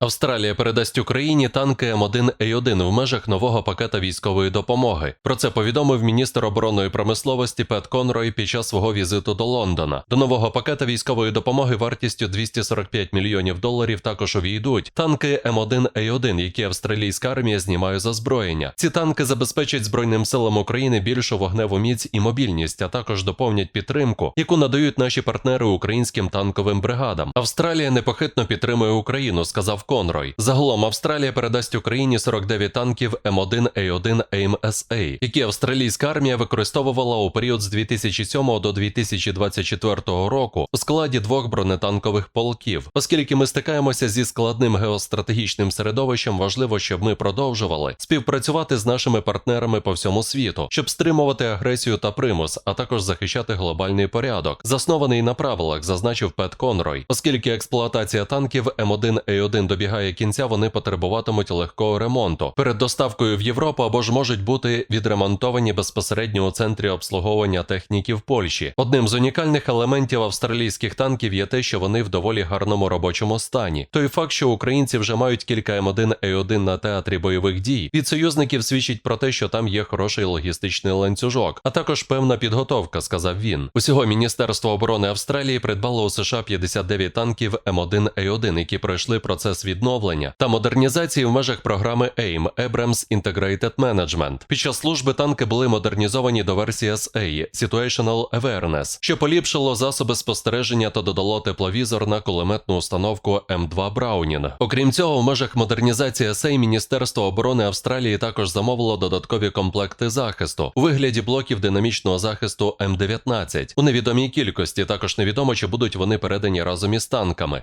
Австралія передасть Україні танки М1А1 в межах нового пакета військової допомоги. Про це повідомив міністр оборонної промисловості Пет Конрой під час свого візиту до Лондона. До нового пакета військової допомоги вартістю 245 мільйонів доларів також увійдуть танки М1А1, які австралійська армія знімає з озброєння. Ці танки забезпечать збройним силам України більшу вогневу міць і мобільність, а також доповнять підтримку, яку надають наші партнери українським танковим бригадам. Австралія непохитно підтримує Україну, сказав Конрой. Загалом Австралія передасть Україні 49 танків М1А1 AIM-SA, які австралійська армія використовувала у період з 2007 до 2024 року у складі двох бронетанкових полків. Оскільки ми стикаємося зі складним геостратегічним середовищем, важливо, щоб ми продовжували співпрацювати з нашими партнерами по всьому світу, щоб стримувати агресію та примус, а також захищати глобальний порядок, заснований на правилах, зазначив Пет Конрой. Оскільки експлуатація танків М1А1 добігає кінця, вони потребуватимуть легкого ремонту перед доставкою в Європу або ж можуть бути відремонтовані безпосередньо у центрі обслуговування техніки в Польщі. Одним з унікальних елементів австралійських танків є те, що вони в доволі гарному робочому стані. Той факт, що українці вже мають кілька М1А1 на театрі бойових дій, від союзників свідчить про те, що там є хороший логістичний ланцюжок, а також певна підготовка, сказав він. Усього Міністерство оборони Австралії придбало у США 59 танків М1А1, які пройшли процес відновлення та модернізації в межах програми AIM – Abrams Integrated Management. Під час служби танки були модернізовані до версії SA – Situational Awareness, що поліпшило засоби спостереження та додало тепловізор на кулеметну установку М2 Браунінг. Окрім цього, в межах модернізації SA Міністерство оборони Австралії також замовило додаткові комплекти захисту у вигляді блоків динамічного захисту М19 у невідомій кількості. Також невідомо, чи будуть вони передані разом із танками.